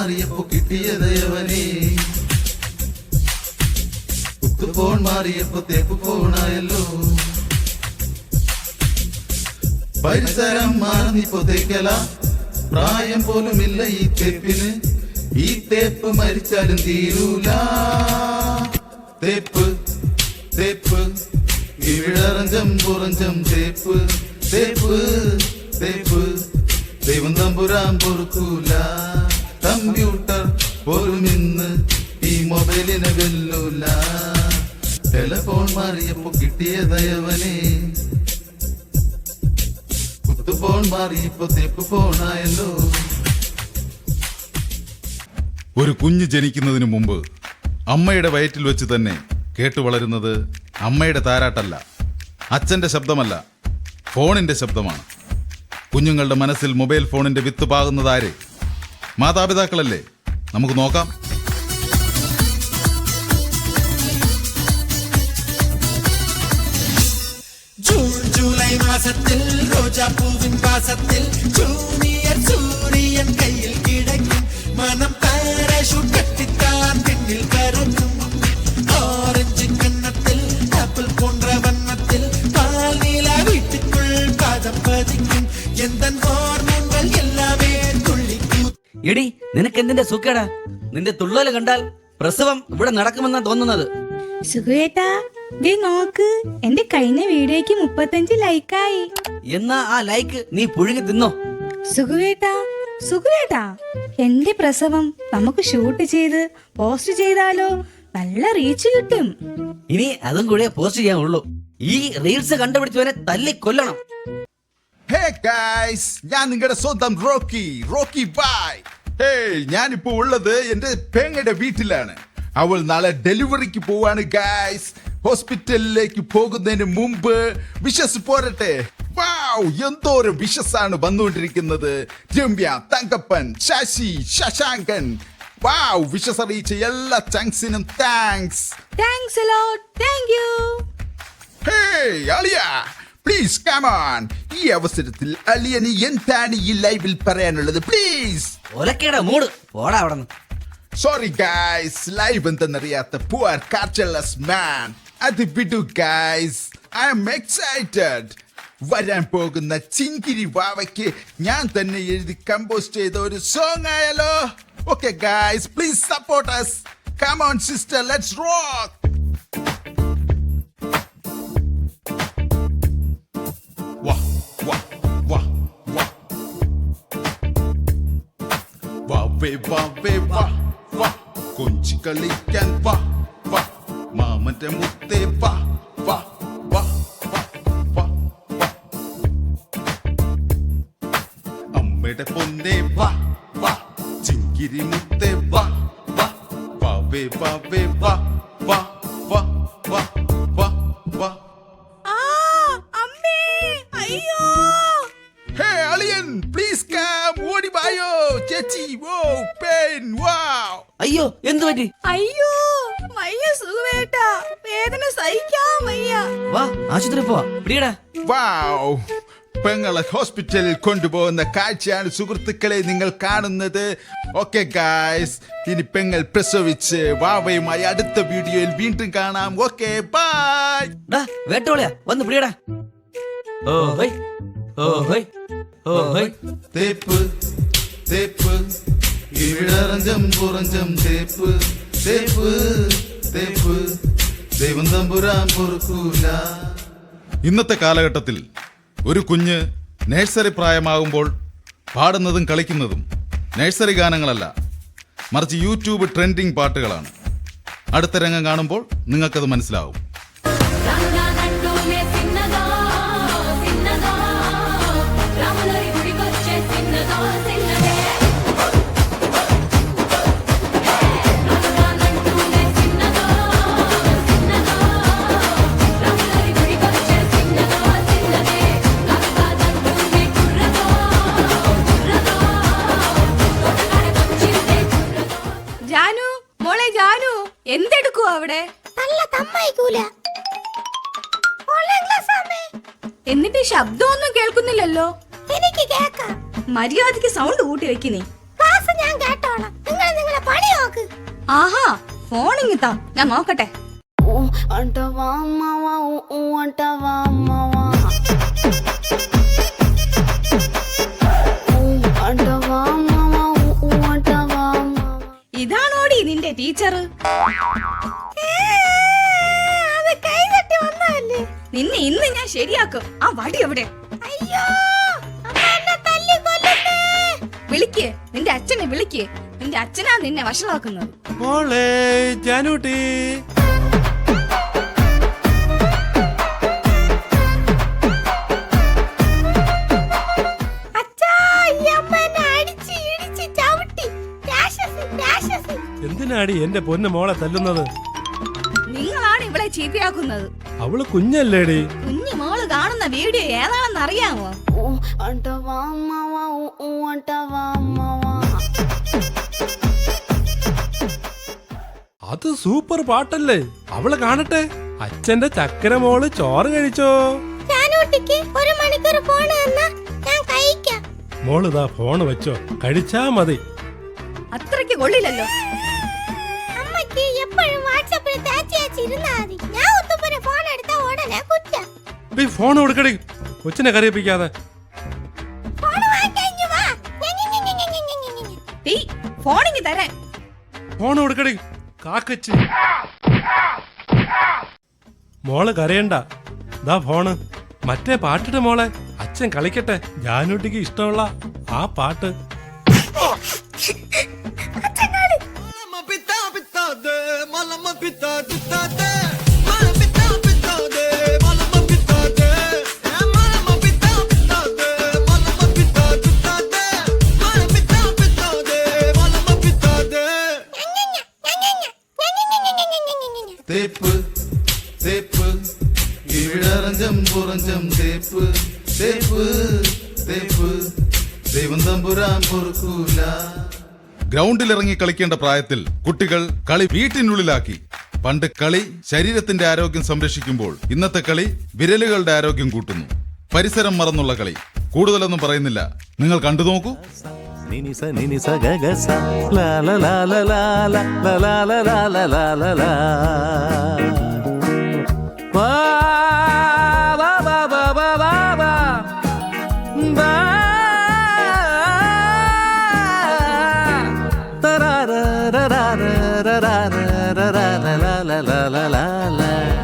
മാറിയപ്പോ കിട്ടിയതയവനെ കുത്തുപോൺ മാറിയപ്പോ തേപ്പ് പോണായല്ലോ. പരിസരം മാറിപ്പോ തേക്കല. പ്രായം പോലുമില്ല ഈ തേപ്പിന്. ഈ തേപ്പ് മരിച്ചാലും തീരൂല. തേപ്പ് തേപ്പ്. ഇവിടറഞ്ചം പുറഞ്ചം തേപ്പ്. തേപ്പ് തേപ്പ്. ദൈവം തമ്പുരാൻ പൊറുക്കൂല. കമ്പ്യൂട്ടർ പോലും ഇന്ന് ഈ മൊബൈലിന് വെല്ലൂല. ടെലഫോൺ മാറിയപ്പോ കിട്ടിയ ദയവനെ. കുത്തുഫോൺ മാറിയപ്പോ തെപ്പ് ഫോണായല്ലോ. ഒരു കുഞ്ഞ് ജനിക്കുന്നതിന് മുമ്പ് അമ്മയുടെ വയറ്റിൽ വെച്ച് തന്നെ കേട്ടു വളരുന്നത് അമ്മയുടെ താരാട്ടല്ല അച്ഛന്റെ ശബ്ദമല്ല ഫോണിന്റെ ശബ്ദമാണ്. കുഞ്ഞുങ്ങളുടെ മനസ്സിൽ മൊബൈൽ ഫോണിന്റെ വിത്ത് പാകുന്നതാര് മാതാപിതാക്കളല്ലേ? നമുക്ക് നോക്കാം. ജൂൺ ജൂലൈ മാസത്തിൽ റോജാപ്പൂവിൻ വാസത്തിൽ ജൂനിയർ സൂര്യൻ കയ്യിൽ കിടക്കും. മനം പാരാഷൂട്ട് കെട്ടിത്താൻ പിന്നിൽ എടി നിനക്ക് എന്തിന്റെ സുഖേടാ നിന്റെ തുള്ളൽ കണ്ടാൽ പ്രസവം ഇവിടെ നടക്കുമെന്നാ തോന്നുന്നത്. സുഖേട്ടാ ദേ നോക്ക് എന്റെ കഴിഞ്ഞ വീഡിയോയ്ക്ക് മുപ്പത്തഞ്ച് ലൈക്കായി. എന്നാ ആ ലൈക്ക് നീ പുഴുകി തിന്നോ? സുഖേട്ടാ സുഖേട്ടാ എന്റെ പ്രസവം നമുക്ക് ഷൂട്ട് ചെയ്ത് പോസ്റ്റ് ചെയ്താലോ? നല്ല റീച്ച് കിട്ടും. ഇനി അതും കൂടെ പോസ്റ്റ് ചെയ്യാൻ ഉള്ളൂ. ഈ റീൽസ് കണ്ടുപിടിച്ചവനെ തല്ലി കൊല്ലണം ഹേ ഗൈസ് ഞാൻ നിങ്ങളുടെ സ്വന്തം റോക്കി റോക്കി ബായ് ഹേ ഞാനിപ്പോ ഉള്ളത് എന്റെ പേങ്ങയുടെ വീട്ടിലാണ്. അവൾ നാളെ ഡെലിവറിക്ക് പോവാണ് ഗൈസ് ഹോസ്പിറ്റലിലേക്ക് പോകുന്നതിന് മുമ്പ് വിശ്വസ് പോരട്ടെ. എന്തോരം വിശ്വസാണ് വന്നുകൊണ്ടിരിക്കുന്നത്. രമ്യ തങ്കപ്പൻ ശശി ശശാങ്കൻ. വാവ് വിശ്വസ് അറിയിച്ച എല്ലാ ചങ്സിനും thanks thanks lot thank you hey അളിയ. പ്ലീസ് കമോൺ ഈ അവസരത്തിൽ അലിയന് എന്താണ് ഈ ലൈവിൽ പറയാനുള്ളത്? പ്ലീസ് ഒലക്കേടെ മൂട്. പോടാ അവിടെ സോറി ഗായ്സ് ലൈവ് എന്തെന്നറിയാത്ത പുവർ കാർച്ചലസ് മാൻ അത് വിടു ഗായ്സ് ഐ എം എക്സൈറ്റഡ് വരാൻ പോകുന്ന ചിങ്കിരി വാവയ്ക്ക് ഞാൻ തന്നെ എഴുതി കമ്പോസ് ചെയ്ത ഒരു സോങ് ആയാലോ? Okay guys please support us. Come on sister let's rock വാ വേ വാ വേ വാ കൊഞ്ചി കളിക്കാൻ വാ വാ മാമന്റെ മുത്തേ വാ വാ വാ അമ്മയുടെ പൊന്നേ വാ വാ ചിങ്കിരി മുത്തേ വാ വേ വാ വേ വാ വാ വാ വാ പിടിയടാ വാവ്. പെങ്ങളെ ഹോസ്പിറ്റലിൽ കൊണ്ടുപോകുന്ന കാഴ്ചയാണ് സുഹൃത്തുക്കളെ നിങ്ങൾ കാണുന്നത്. ഓക്കെ ഗായ്സ് ഇനി പെങ്ങൾ പ്രസവിച്ച് വാവയുമായി അടുത്ത വീഡിയോയിൽ വീണ്ടും കാണാം. ഓക്കെ ബൈ ഡാ വേട്ടോളയാ വന്ന് പിടിയടാ. ഓ ഹൈ. ഓ ഹൈ. ഓ ഹൈ. തേപ്പ് തേപ്പ്. ഇവിടറഞ്ചം പുറഞ്ചം തേപ്പ്. തേപ്പ് തേപ്പ്. ദൈവം തമ്പുരാൻ പൊറുക്കൂല. ഇന്നത്തെ കാലഘട്ടത്തിൽ ഒരു കുഞ്ഞ് നേഴ്സറി പ്രായമാകുമ്പോൾ പാടുന്നതും കളിക്കുന്നതും നേഴ്സറി ഗാനങ്ങളല്ല മറിച്ച് യൂട്യൂബ് ട്രെൻഡിങ് പാട്ടുകളാണ്. അടുത്ത രംഗം കാണുമ്പോൾ നിങ്ങൾക്കത് മനസ്സിലാവും. അവിടെ. തള്ള തമ്മയിക്കൂല. എന്നിട്ട് ശബ്ദമൊന്നും കേൾക്കുന്നില്ലല്ലോ. എനിക്ക് കേക്കാം. മര്യാദയ്ക്ക് സൗണ്ട് കൂട്ടി വെക്കുന്നേ ക്ലാസ് ഞാൻ കേട്ടോളാം. നിങ്ങൾ നിങ്ങളെ പണി നോക്ക്. ആഹാ ഫോൺ ഇങ്ങിത്താ ഞാൻ നോക്കട്ടെ. ഇതാണോടി നിന്റെ ടീച്ചർ നിന്നെ ഇന്ന് ഞാൻ ശരിയാക്കും. ആ വടി എവിടെ? അയ്യോ വിളിക്ക്. നിന്റെ അച്ഛനെ വിളിക്ക്. നിന്റെ അച്ഛനാ നിന്നെ വഷളാക്കുന്നത്. മോളെ ജാനൂട്ടി. എന്തിനാടി എന്റെ പൊന്നു മോളെ തല്ലുന്നത്? നിങ്ങളാണ് ഇവളെ ചീത്തയാക്കുന്നത്. അവൾ കുഞ്ഞല്ലേടി? കുഞ്ഞു മോൾ കാണുന്ന വീഡിയോ ഏതാണെന്ന് അറിയാമോ അത് സൂപ്പർ പാട്ടല്ലേ? അവൾ കാണട്ടെ. അച്ഛന്റെ ചക്കര മോൾ ചോറ് കഴിച്ചോ? ഒരു മണിക്കൂർ ഫോൺ ഞാൻ കഴിക്കാം. മോളിതാ ഫോൺ വെച്ചോ. കഴിച്ചാ മതി. അത്രയ്ക്ക് കൊള്ളില്ലല്ലോ. അമ്മയ്ക്ക് എപ്പോഴും ഫോൺ കൊടുക്കടി. കൊച്ചിനെ കറിയിപ്പിക്കാതെ ഫോൺ കൊടുക്കടി. കാക്കച്ച്. മോൾ കരയണ്ട. ദാ ഫോണ് മറ്റേ പാട്ടിട്ട് മോളെ. അച്ഛൻ കളിക്കട്ടെ. ജാനൂട്ടിക്ക് ഇഷ്ടമുള്ള ആ പാട്ട്. ഗ്രൗണ്ടിൽ ഇറങ്ങി കളിക്കേണ്ട പ്രായത്തിൽ കുട്ടികൾ കളി വീട്ടിനുള്ളിലാക്കി പണ്ട് കളി ശരീരത്തിന്റെ ആരോഗ്യം സംരക്ഷിക്കുമ്പോൾ ഇന്നത്തെ കളി വിരലുകളുടെ ആരോഗ്യം കൂട്ടുന്നു പരിസരം മറന്നുള്ള കളി കൂടുതലൊന്നും പറയുന്നില്ല നിങ്ങൾ കണ്ടു നോക്കൂ ലാ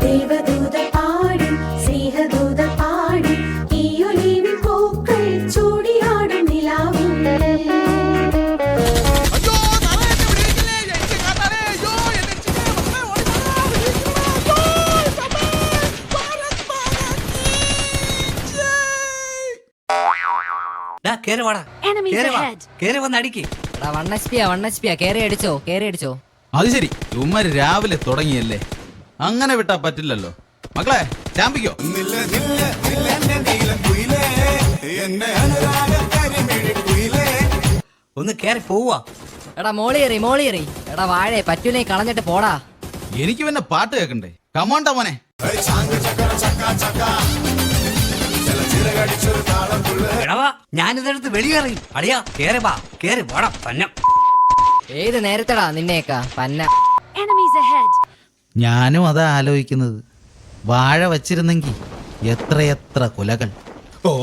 ദേവദൂത പാടും സ്നേഹദൂത പാടും ഈയൊലീവിൻ പൂക്കൾ ചൂടിയാടും നിലാവും കേറി വാടാ. കേറി വാ. കേറി വന്ന് അടിക്ക്. എടാ വൺ എച്ച് പിയാ വൺ എച്ച് പിയാ കേറി അടിച്ചോ കേറി അടിച്ചോ. അത് ശരി. ചുമ്മാ രാവിലെ തുടങ്ങിയല്ലേ. അങ്ങനെ വിട്ടാ പറ്റില്ലല്ലോ. മക്കളെ ചാമ്പിക്കോ ഒന്ന് കേറി പോവാ എടാ മോളിയേറി മോളിയേറി എടാ വാഴേ പറ്റൂലേ കളഞ്ഞിട്ട് പോടാ. എനിക്ക് പിന്നെ പാട്ട് കേൾക്കണ്ടേ? കമോണ്ട മോനെ. ഞാനിതെടുത്ത് വെളിയേറി അടിയാ കേറി വാ കേറി വാടാ പന്നം. ഏത് നേരത്തെടാ നിന്നേക്കാ പന്ന? Enemies ahead. ഞാനും അതാ ആലോചിക്കുന്നത്. വാഴ വച്ചിരുന്നെങ്കിൽ എത്രയെത്ര കുലകൾ. ഓ!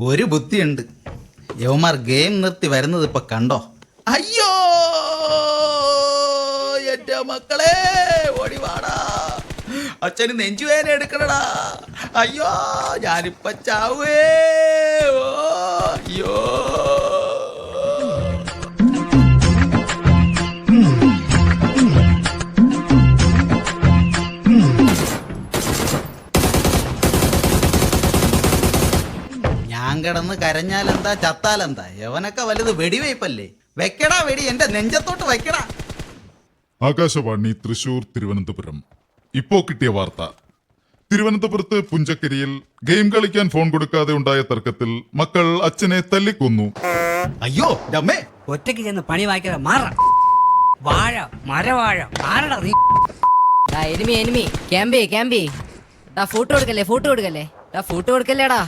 ഒരു ബുദ്ധിയുണ്ട്. യവമാർ ഗെയിം നിർത്തി വരുന്നത് ഇപ്പൊ കണ്ടോ? അയ്യോ! എന്റെ മക്കളെ ഓടിവാടാ അച്ഛന് നെഞ്ചുവേന എടുക്കണടാ. അയ്യോ ഞാനിപ്പ ചാവേ ഓ, അയ്യോ. കിടന്ന് കരഞ്ഞാലെന്താ ചത്താലെന്താ? യവനൊക്കെ വലുത് വെടിവയ്പല്ലേ വെക്കടാ വെടി എന്റെ നെഞ്ചത്തോട്ട് വെക്കടാ. ആകാശവാണി തൃശൂർ തിരുവനന്തപുരം. ഇപ്പോ കിട്ടിയ വാർത്ത. തിരുവനന്തപുരത്ത് പുഞ്ചക്കരിയിൽ ഗെയിം കളിക്കാൻ ഫോൺ കൊടുക്കാതെ ഉണ്ടായ തർക്കത്തിൽ മക്കൾ അച്ഛനെ തല്ലിക്കൊന്നു. അയ്യോ ഡമ്മേ ഒറ്റയ്ക്ക് ചെന്ന് പണി വായിക്കാതെ മാറ. വാഴ മരവാഴ മാറടാ നീ എനിമി എനിമി. ക്യാമ്പി ക്യാമ്പി. ഡാ ഫൂട്ട് കൊടുക്കല്ലേ ഫോട്ടോ കൊടുക്കല്ലേ ഡാ ഫൂട്ട് കൊടുക്കല്ലേടാ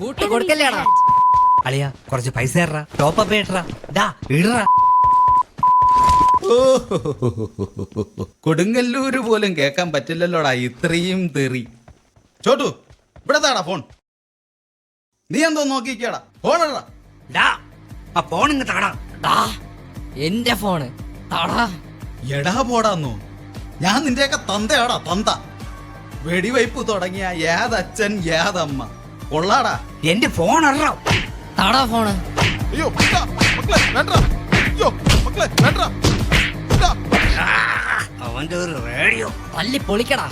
കൊടുക്കല്ലേടാ? അളിയ കുറച്ച് പൈസ ടോപ്പ് അപ്പ് ഇടറ കൊടുങ്ങല്ലൂര് പോലും കേൾക്കാൻ പറ്റില്ലല്ലോടാ ഇത്രയും തെറി. ചോട്ടു ഇവിടെ താടാ ഫോൺ. നീ എന്തോ നോക്കിക്കടാ ഫോൺ ഡാ ആ ഫോൺ ഇങ്ങ് താടാ. എന്റെ ഫോണ് തടാ. എടാ പോടാന്നോ. ഞാൻ നിന്റെയൊക്കെ തന്തയാടാ തന്ത. വെടിവയ്പ് തുടങ്ങിയ ഏതച്ഛൻ ഏതമ്മ കൊള്ളാടാ. എന്റെ ഫോൺ ഇടറാ തടാ ഫോണ് അയ്യോ മക്കളെ വേണ്ട അയ്യോ മക്കളെ വേണ്ട. അവന്റെ ഒരു റേഡിയോ പള്ളി പൊളിക്കടാ.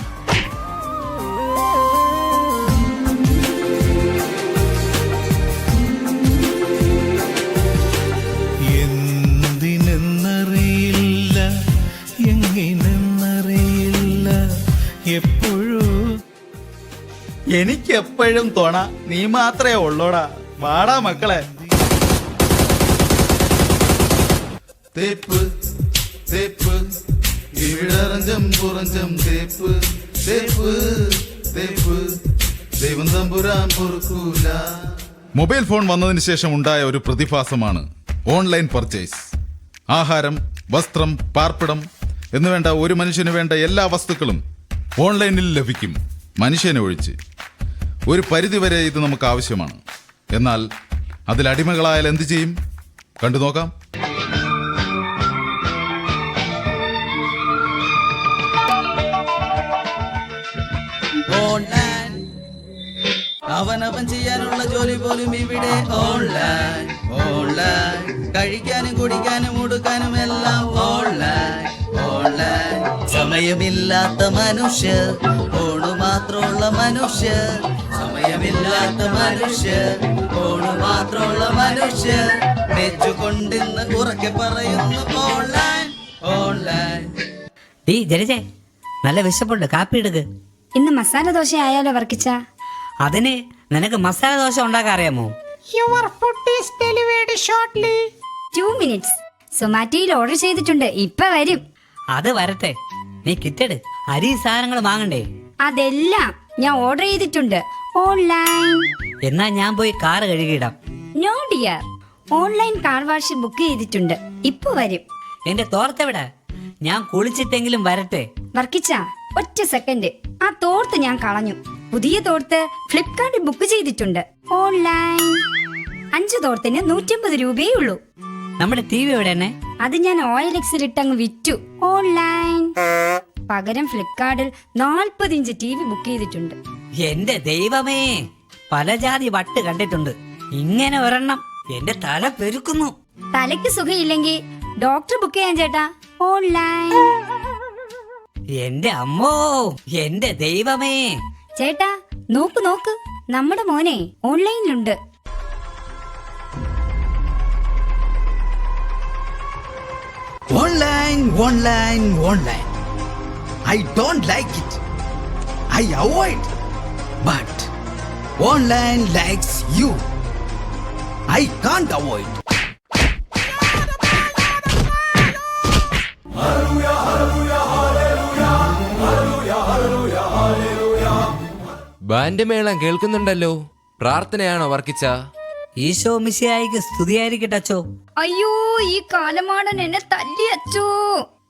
എനിക്ക് എപ്പോഴും തുണ. നീ മാത്രമേ ഉള്ളോടാ. വാടാ മക്കളെ. തേപ്പ് തേപ്പ്. ഇവിടറഞ്ചം പുറഞ്ചം തേപ്പ്. തേപ്പ് തേപ്പ്. ദൈവം തമ്പുരാൻ പൊറുക്കൂല. മൊബൈൽ ഫോൺ വന്നതിന് ശേഷം ഉണ്ടായ ഒരു പ്രതിഭാസമാണ് ഓൺലൈൻ പർച്ചേസ്. ആഹാരം വസ്ത്രം പാർപ്പിടം എന്നുവേണ്ട ഒരു മനുഷ്യന് വേണ്ട എല്ലാ വസ്തുക്കളും ഓൺലൈനിൽ ലഭിക്കും. മനുഷ്യനെ ഒഴിച്ച് ഒരു പരിധിവരെ ഇത് നമുക്ക് ആവശ്യമാണ്. എന്നാൽ അതിൽ അടിമകളായാൽ എന്ത് ചെയ്യും? കണ്ടു നോക്കാം. അവനവൻ ചെയ്യാനുള്ള ജോലി പോലും ഇവിടെ ഓൺലൈൻ. ഓൺലൈൻ. കഴിക്കാനും കുടിക്കാനും ഉടുക്കാനും എല്ലാം ഓൺലൈൻ. ഓൺലൈൻ. സമയമില്ലാത്ത മനുഷ്യർ മാത്രമുള്ള മനുഷ്യർ. സമയമില്ലാത്ത മനുഷ്യർ. ഫോണ് മാത്രമുള്ള മനുഷ്യർ. നെച്ചുകൊണ്ടിന്ന് ഉറക്കെ പറയുന്നു ഓൺലൈൻ ഓൺലൈൻ. ടീ ജലജേ നല്ല വിശപ്പുണ്ട്. കാപ്പി എടുക്ക്. ഇന്ന് മസാല ദോശ ആയാലോ വർക്കിച്ച? അതിന് നിനക്ക് മസാല ദോശ ഉണ്ടാക്കാൻ അറിയാമോ? Your food is delivered shortly two minutes സൊമാറ്റോയിൽ order ചെയ്തിട്ടുണ്ട്. ഇപ്പൊ വരും. അത് വരട്ടെ. നീ കിറ്റട്. അരി സാധനങ്ങൾ വാങ്ങണ്ടേ? അതെല്ലാം ഞാൻ ഓർഡർ ചെയ്തിട്ടുണ്ട്. ഓൺലൈൻ. എന്നാ ഞാൻ പോയി car കഴുകിയിടാം. No dear. Online car wash book ചെയ്തിട്ടുണ്ട്. ഇപ്പൊ വരും. എന്റെ തോർത്തെവിടെ ഞാൻ കുളിച്ചിട്ടെങ്കിലും വരട്ടെ. വർക്കിച്ച? ഒറ്റ സെക്കൻഡ്. ആ തോർത്ത് ഞാൻ കളഞ്ഞു. പുതിയ തോർത്ത് ഫ്ലിപ്കാർട്ടിൽ ബുക്ക് ചെയ്തിട്ടുണ്ട്. ഓൺലൈൻ. അഞ്ച് തോർത്തിന് നൂറ്റമ്പത് രൂപയേ ഉള്ളൂ. നമ്മുടെ ടി വി എവിടെ അത് ഞാൻ ഓയിൽ എക്സിൽ ഇട്ടങ്ങ് വിറ്റു. ഓൺലൈൻ. പകരം ഫ്ലിപ്കാർട്ടിൽ നാൽപ്പത് ഇഞ്ച് ടി വി ബുക്ക് ചെയ്തിട്ടുണ്ട്. എന്റെ ദൈവമേ പലജാതി വട്ട് കണ്ടിട്ടുണ്ട്. ഇങ്ങനെ ഒരെണ്ണം എന്റെ തല പെരുക്കുന്നു. തലയ്ക്ക് സുഖമില്ലെങ്കിൽ ഡോക്ടർ ബുക്ക് ചെയ്യാൻ ചേട്ടാ ഓൺലൈൻ. എന്റെ അമ്മോ എന്റെ ദൈവമേ. ചേട്ടാ നോക്ക് നോക്ക്. നമ്മുടെ മോനെ ഓൺലൈനിലുണ്ട്. Online online online. I don't like it. I avoid. But online likes you. I can't avoid. Band മേളം കേൾക്കുന്നുണ്ടല്ലോ പ്രാർത്ഥനയാണോ വർക്കിച്ച ഈശോ മിശിയായിക്ക് സ്തുതിയായിരിക്കട്ടെ അച്ചോ അയ്യോ ഈ കാലമാടൻ എന്നെ തല്ലി അച്ചോ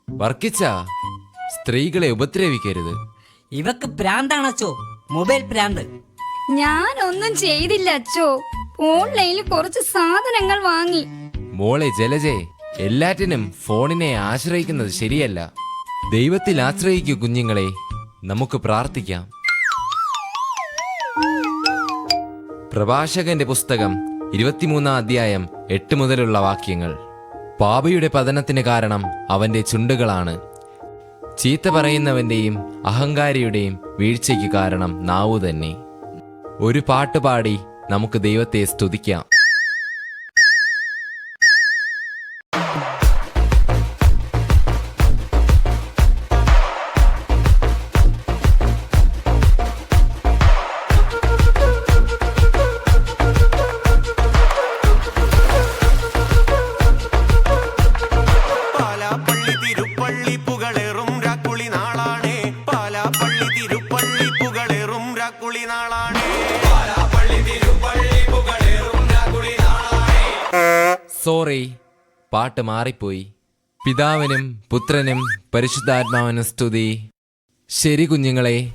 വർക്കിച്ച സ്ത്രീകളെ ഉപദ്രവിക്കരുത്. ഇവക്ക് പ്രാന്താണ് അച്ചോ? മൊബൈൽ പ്രാന്ത്. ഞാൻ ഒന്നും ചെയ്തില്ല അച്ചോ. ഓൺലൈനിൽ കുറച്ച് സാധനങ്ങൾ വാങ്ങി. മോളെ ജലജേ എല്ലാറ്റിനും ഫോണിനെ ആശ്രയിക്കുന്നത് ശരിയല്ല. ദൈവത്തിൽ ആശ്രയിക്കൂ കുഞ്ഞുങ്ങളെ. നമുക്ക് പ്രാർത്ഥിക്കാം. പ്രഭാഷകന്റെ പുസ്തകം ഇരുപത്തിമൂന്നാം അധ്യായം എട്ട് മുതലുള്ള വാക്യങ്ങൾ. പാപിയുടെ പതനത്തിന് കാരണം അവന്റെ ചുണ്ടുകളാണ്. ചീത്ത പറയുന്നവന്റെയും അഹങ്കാരിയുടെയും വീഴ്ചയ്ക്ക് കാരണം നാവു തന്നെ. ഒരു പാട്ട് പാടി നമുക്ക് ദൈവത്തെ സ്തുതിക്കാം. പാട്ട് മാറിപ്പോയി. പിതാവിനും പുത്രനും പരിശുദ്ധാത്മാവിനും സ്തുതി. ശരി കുഞ്ഞുങ്ങളെ.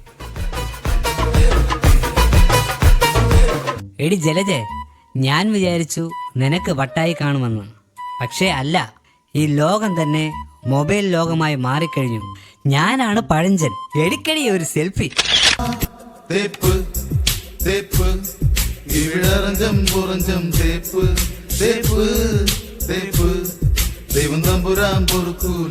എടി ജലജെ ഞാൻ വിചാരിച്ചു നിനക്ക് വട്ടായി കാണുമെന്ന്. പക്ഷേ അല്ല ഈ ലോകം തന്നെ മൊബൈൽ ലോകമായി മാറിക്കഴിഞ്ഞു. ഞാനാണ് പഴഞ്ചൻ. എടുക്കടി ഒരു സെൽഫി. തേപ്പ് തേപ്പ് ഇവിടറഞ്ചം പുറഞ്ചം തേപ്പ് തേപ്പ്. തേപ്പ്. ദൈവം തമ്പുരാൻ പൊറുക്കൂല.